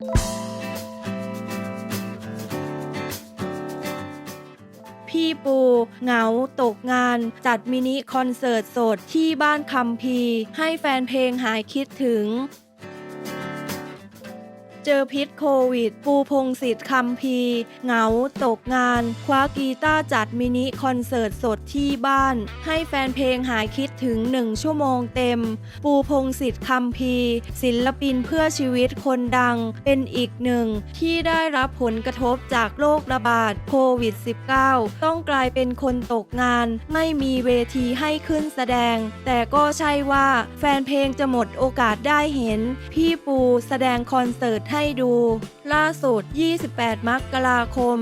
พี่ปูเหงาตกงาน จัดมินิคอนเสิร์ตสดที่บ้านคำพี ให้แฟนเพลงหายคิดถึง เจอพิษโควิด ปูพงศิษฐ์คำพีเหงา ตกงาน คว้ากีตาร์จัดมินิคอนเสิร์ตสดที่บ้าน ให้แฟนเพลงหายคิดถึงหนึ่งชั่วโมงเต็ม ปูพงศิษฐ์คำพีศิลปินเพื่อชีวิตคนดัง เป็นอีกหนึ่ง ที่ได้รับผลกระทบจากโรคระบาดโควิด -19 ต้องกลายเป็นคนตกงาน ไม่มีเวทีให้ขึ้นแสดง แต่ก็ใช่ว่าแฟนเพลงจะหมดโอกาสได้เห็น พี่ปูแสดงคอนเสิร์ตให้ดู ล่าสุด 28 มกราคม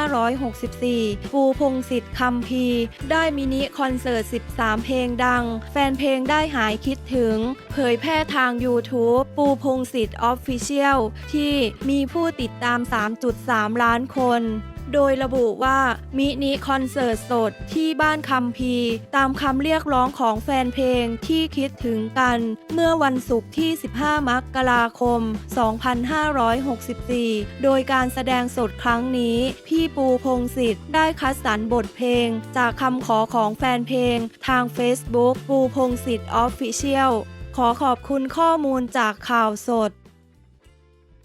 2564 ปูพงศิษฐ์คำพีได้มินิคอนเสิร์ต 13 เพลงดัง แฟนเพลงได้หายคิดถึง เผยแพร่ทาง YouTube ปูพงศิษฐ์ออฟฟิเชียลที่มีผู้ติดตาม 3.3 ล้านคนโดยระบุว่ามินิคอนเสิร์ตสดที่บ้านคำพีตามคำเรียกร้องของแฟนเพลงที่คิดถึงกัน เมื่อวันศุกร์ที่ 15 มกราคม2564 โดยการแสดงสดครั้งนี้ พี่ปูพงศิษฐ์ได้คัดสรรบทเพลง จากคำขอของแฟนเพลง ทาง Facebook ปูพงศิษฐ์ออฟฟิเชียลขอขอบคุณข้อมูลจากข่าวสด